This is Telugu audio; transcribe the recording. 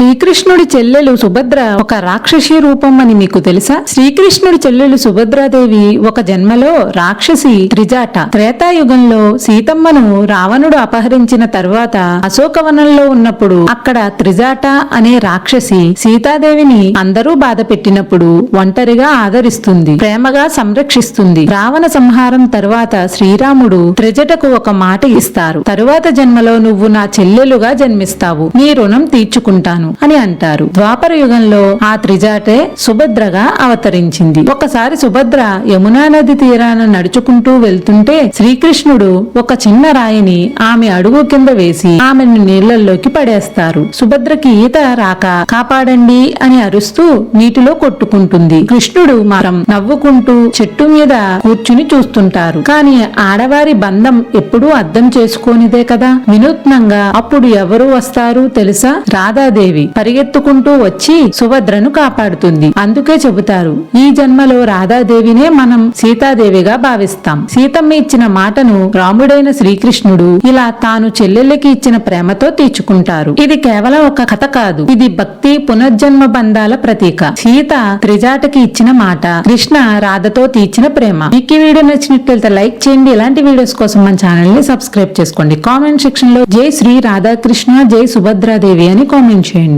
శ్రీకృష్ణుడి చెల్లెలు సుభద్ర ఒక రాక్షసి రూపం అని మీకు తెలుసా? శ్రీకృష్ణుడి చెల్లెలు సుభద్రాదేవి ఒక జన్మలో రాక్షసి త్రిజాట. త్రేతాయుగంలో సీతమ్మను రావణుడు అపహరించిన తరువాత అశోకవనంలో ఉన్నప్పుడు అక్కడ త్రిజాట అనే రాక్షసి సీతాదేవిని అందరూ బాధ పెట్టినప్పుడు ఒంటరిగా ఆదరిస్తుంది ప్రేమగా సంరక్షిస్తుంది. రావణ సంహారం తరువాత శ్రీరాముడు త్రిజటకు ఒక మాట ఇస్తారు. తరువాత జన్మలో నువ్వు నా చెల్లెలుగా జన్మిస్తావు. నీ రుణం తీర్చుకుంటాను. అని అంటారు. ద్వాపర యుగంలో ఆ త్రిజాటే సుభద్రగా అవతరించింది. ఒకసారి సుభద్ర యమునా నది తీరాన నడుచుకుంటూ వెళ్తుంటే శ్రీకృష్ణుడు ఒక చిన్న రాయిని ఆమె అడుగు కింద వేసి ఆమెను నీళ్ళలోకి పడేస్తారు. సుభద్రకి ఈత రాక కాపాడండి అని అరుస్తూ నీటిలో కొట్టుకుంటుంది. కృష్ణుడు మాత్రం నవ్వుకుంటూ చెట్టు మీద కూర్చుని చూస్తుంటారు. కాని ఆడవారి బంధం ఎప్పుడూ అర్థం చేసుకోనిదే కదా. వినూత్నంగా అప్పుడు ఎవరు వస్తారు తెలుసా? రాధాదేవి. పరిగెత్తుకుంటూ వచ్చి సుభద్రను కాపాడుతుంది. అందుకే చెబుతారు ఈ జన్మలో రాధాదేవినే మనం సీతాదేవిగా భావిస్తాం. సీతమ్మ ఇచ్చిన మాటను రాముడైన శ్రీకృష్ణుడు ఇలా తాను చెల్లెళ్ళకి ఇచ్చిన ప్రేమతో తీర్చుకుంటారు. ఇది కేవలం ఒక కథ కాదు ఇది భక్తి పునర్జన్మ బంధాల ప్రతీక. సీత త్రిజాటకి ఇచ్చిన మాట కృష్ణ రాధతో తీర్చిన ప్రేమ. మీకు ఈ వీడియో నచ్చినట్లయితే లైక్ చేయండి. ఇలాంటి వీడియోస్ కోసం మన ఛానల్ని సబ్స్క్రైబ్ చేసుకోండి. కామెంట్ సెక్షన్లో జై శ్రీ రాధాకృష్ణ జై సుభద్రాదేవి అని కామెంట్ చేయండి.